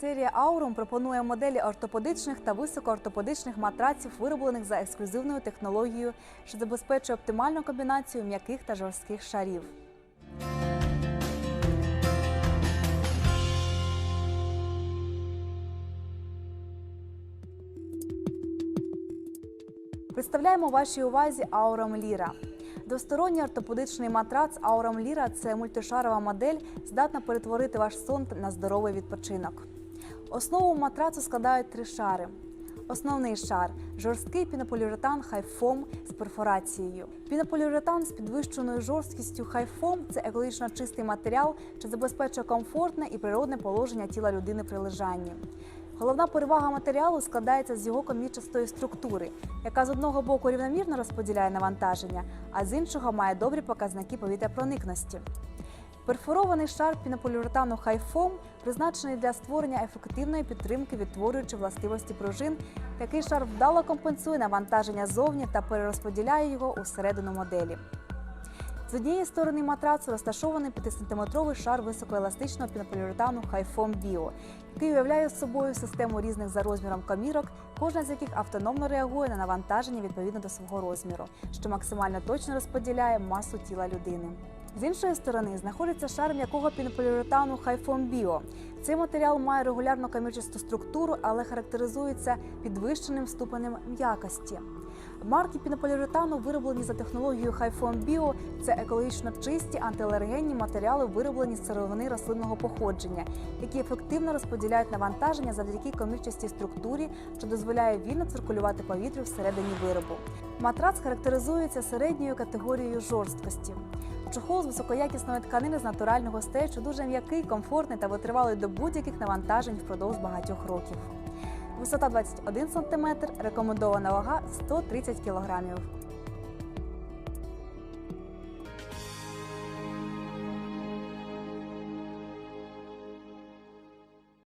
Серія Aurum пропонує моделі ортопедичних та високоортопедичних матраців, вироблених за ексклюзивною технологією, що забезпечує оптимальну комбінацію м'яких та жорстких шарів. Представляємо вашій увазі Aurum Lira. Двосторонній ортопедичний матрац Aurum Lira – це мультишарова модель, здатна перетворити ваш сон на здоровий відпочинок. Основу матрацу складають три шари. Основний шар жорсткий пінополіуретан хайфом з перфорацією. Пінополіуретан з підвищеною жорсткістю хайфом це екологічно чистий матеріал, що забезпечує комфортне і природне положення тіла людини при лежанні. Головна перевага матеріалу складається з його комірчастої структури, яка з одного боку рівномірно розподіляє навантаження, а з іншого має добрі показники повітряпроникності. Перфорований шар пінополіуретану хайфом призначений для створення ефективної підтримки, відтворюючи властивості пружин. Такий шар вдало компенсує навантаження зовні та перерозподіляє його усередину моделі. З однієї сторони матрацу розташований 5-сантиметровий шар високоеластичного пінополіуретану Хайфом Біо, який уявляє собою систему різних за розміром комірок, кожна з яких автономно реагує на навантаження відповідно до свого розміру, що максимально точно розподіляє масу тіла людини. З іншої сторони знаходиться шар м'якого пінополіуретану Хайфом Біо. Цей матеріал має регулярну камірчасту структуру, але характеризується підвищеним ступенем м'якості. Марки пінополіуретану вироблені за технологією Хайфон Біо. Це екологічно чисті антиалергенні матеріали, вироблені з сировини рослинного походження, які ефективно розподіляють навантаження завдяки комірчастій структурі, що дозволяє вільно циркулювати повітрю всередині виробу. Матрац характеризується середньою категорією жорсткості. Чохол з високоякісної тканини з натурального стечу дуже м'який, комфортний та витривалий до будь-яких навантажень впродовж багатьох років. Висота 21 см, рекомендована вага 130 кг.